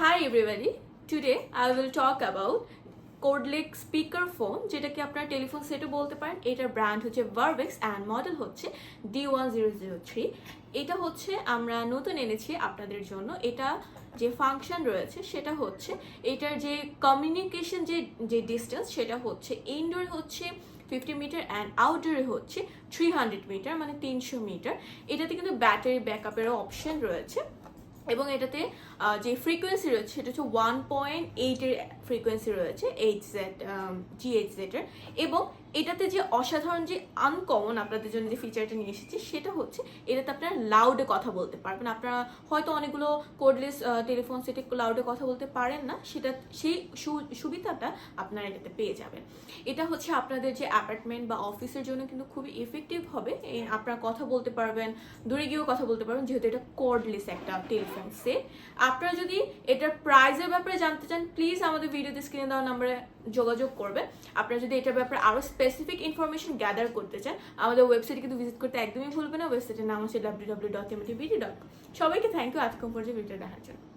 Hi, everybody. Today, I will talk about cordless speaker phone যেটাকে আপনারা telephone সেটও বলতে পারেন। এটার ব্র্যান্ড হচ্ছে ভার্ভেক্স অ্যান্ড মডেল হচ্ছে D one zero zero three এটা হচ্ছে আমরা নতুন এনেছি আপনাদের জন্য। এটা যে ফাংশন রয়েছে, সেটা হচ্ছে এটার যে কমিউনিকেশন যে যে ডিস্টেন্স সেটা হচ্ছে ইনডোর হচ্ছে ফিফটি মিটার অ্যান্ড আউটডোরে হচ্ছে থ্রি হান্ড্রেড মিটার মানে তিনশো মিটার এটাতে কিন্তু ব্যাটারি ব্যাকআপেরও অপশন রয়েছে। এবং এটাতে যে ফ্রিকোয়েন্সি রয়েছে, সেটা হচ্ছে ওয়ান পয়েন্ট এইটের ফ্রিকোয়েন্সি রয়েছে এইচ জেড জি এইচ জেডের এবং এটাতে যে অসাধারণ, যে আনকমন আপনাদের জন্য যে ফিচারটা নিয়ে এসেছি, সেটা হচ্ছে এটাতে আপনারা লাউডে কথা বলতে পারবেন। আপনারা হয়তো অনেকগুলো কোডলেস টেলিফোন সেটে লাউডে কথা বলতে পারেন না, সেটা, সেই সুবিধাটা আপনারা এটাতে পেয়ে যাবেন। এটা হচ্ছে আপনাদের যে অ্যাপার্টমেন্ট বা অফিসের জন্য কিন্তু খুবই ইফেক্টিভ হবে। আপনারা কথা বলতে পারবেন, দূরে গিয়েও কথা বলতে পারবেন, যেহেতু এটা কোডলেস একটা টেলিফোন সেট আপনারা যদি এটার প্রাইজের ব্যাপারে জানতে চান প্লিজ আমাদের ভিডিওতে স্ক্রিনে দেওয়া নাম্বারে যোগাযোগ করবে আপনারা যদি এটার ব্যাপারে আরও স্পেসিফিক ইনফরমেশন গ্যাদার করতে চান, আমাদের ওয়েবসাইটে কিন্তু ভিজিট করতে একদমই ভুলবে না। ওয়েবসাইটের নাম হচ্ছে ডাব্লিউ ডাব্লিউ ডট ডট সবাইকে থ্যাংক ইউ আজকে পর্যন্ত ভিডিও দেখার জন্য।